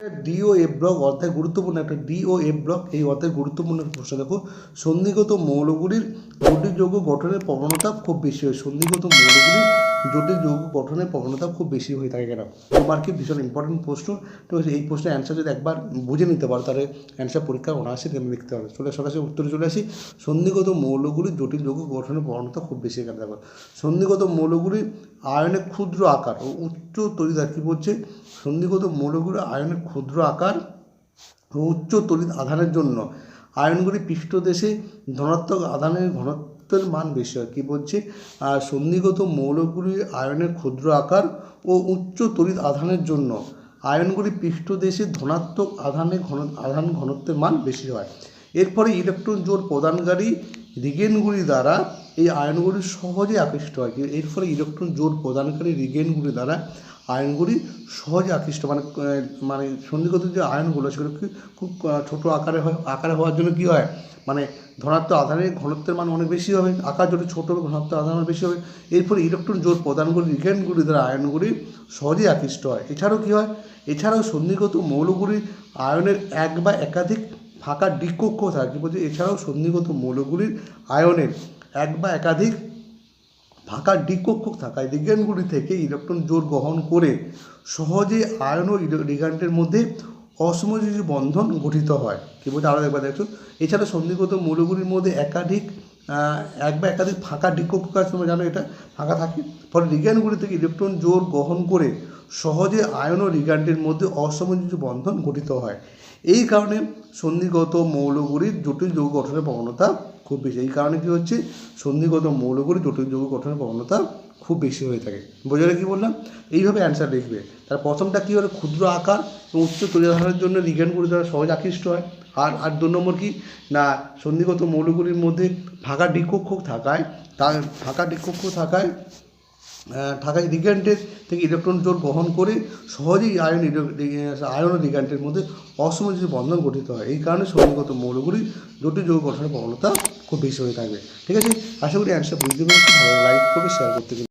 D ও F block অর্থাৎ গুরুত্বপূর্ণ একটা ডিও এফ ব্লক এই অর্থের গুরুত্বপূর্ণ প্রশ্ন। দেখো, সন্ধিগত মৌলগুলির উল্লেখযোগ্য যৌগ গঠনের প্রবণতা খুব বেশি হয়। সন্ধিগত মৌলগুলির জটিল যৌগ গঠনের প্রবণতা খুব বেশি হয়ে থাকে কেন? তোমার কি ভীষণ ইম্পর্টেন্ট প্রশ্ন। তো এই প্রশ্নের অ্যান্সার যদি একবার বুঝে নিতে পারো, তাহলে অ্যান্সার পরীক্ষা অনায়াসে তুমি লিখতে পারবে। চলে সরাসরি উত্তরে চলে আসি। সন্ধিগত মৌলগুলি জটিল যৌগ গঠনের প্রবণতা খুব বেশি এখানে দেখো। সন্ধিগত মৌলগুলি আয়নের ক্ষুদ্র আকার ও উচ্চ তরিদার কী বলছে? সন্ধিগত মৌলগুলি আয়নের ক্ষুদ্র আকার ও উচ্চ তড়িৎ আধানের জন্য। আয়নগুলি পৃষ্ঠদেশে ধনাত্মক আধানের ঘনত্বের মান বেশি হয় কী বলছে? আর সন্ধিগত মৌলগুলির আয়নের ক্ষুদ্র আকার ও উচ্চ তড়িৎ আধানের জন্য। আয়নগুলি পৃষ্ঠদেশে ধনাত্মক আধানে ঘন, আধান ঘনত্বের মান বেশি হয়। এরপরে ইলেকট্রন জোর প্রদানকারী রিগেনগুলি দ্বারা এই আয়নগুলি সহজে আকৃষ্ট হয়। এর ফলে ইলেকট্রন জোর প্রদানকারী রিগেনগুলি দ্বারা আয়নগুলি সহজে আকৃষ্ট মানে মানে সন্ধিগত যে আয়নগুলো, সেগুলো খুব ছোট আকারে হয়, আকারে হওয়ার জন্য কী হয়? মানে ধনাত্মক আধানের ঘনত্বের মান অনেক বেশি হবে, আকার যদি ছোটো হবে ঘনত্ব আধান বেশি হবে। এর ফলে ইলেকট্রন জোর প্রদানগুলি রিগেনগুলি দ্বারা আয়নগুলি সহজেই আকৃষ্ট হয়। এছাড়াও কী হয়? এছাড়াও সন্ধিগত মৌলগুলি আয়নের এক বা একাধিক ফাঁকা ডিকক্ষ থাকে। বলছে? এছাড়াও সন্ধিগত মৌলগুলির আয়নের এক বা একাধিক ফাঁকা ডিকক্ষক থাকায় রিগেনগুলি থেকে ইলেকট্রন জোর গ্রহণ করে সহজে আয়ন ও রিগান্টের মধ্যে অসমযোজী বন্ধন গঠিত হয়। কী বলতে আরও একবার দেখছ। এছাড়া সন্ধিগত মৌলগুলির মধ্যে একাধিক এক বা একাধিক ফাঁকা ডিকক্ষক আছে, তোমরা জানো এটা, ফাঁকা থাকে। ফলে রিগানগুলি থেকে ইলেকট্রন জোর গ্রহণ করে সহজে আয়ন ও রিগান্টের মধ্যে অসমযোজী বন্ধন গঠিত হয়। এই কারণে সন্ধিগত মৌলগুলির জটিল যৌগ গঠনের প্রবণতা খুব বেশি। এই কারণে কী হচ্ছে? সন্ধিগত মৌলগুলি জটিল যৌগ গঠনের প্রবণতা খুব বেশি হয়ে থাকে। বোঝালে কী বললাম? এইভাবে অ্যান্সার লিখবে। তার প্রথমটা কী হলো? ক্ষুদ্র আকার এবং উচ্চ তৈরিধারণের জন্য রিগেনগুলি দ্বারা সহজ আকৃষ্ট হয়। আর আর দু নম্বর কি? না, সন্ধিগত মৌলগুলির মধ্যে ফাঁকা ডিকক্ষক থাকায় তার ফাঁকা ডিকক্ষ থাকায় ঢাকায় রিগ্যান্টের থেকে ইলেকট্রন জোর বহন করে সহজেই আয়ন আয়ন ও রিগ্যান্টের মধ্যে অসমজিত বন্ধন গঠিত হয়, এই কারণে সন্ধিগত মৌলগুলি জটিল যৌগ গঠনের প্রবণতা খুব বেশি হয়ে থাকবে। ঠিক আছে? আশা করি অ্যান্সার বুঝতে পেরেছি। ভালো লাইক করবে শেয়ার করতে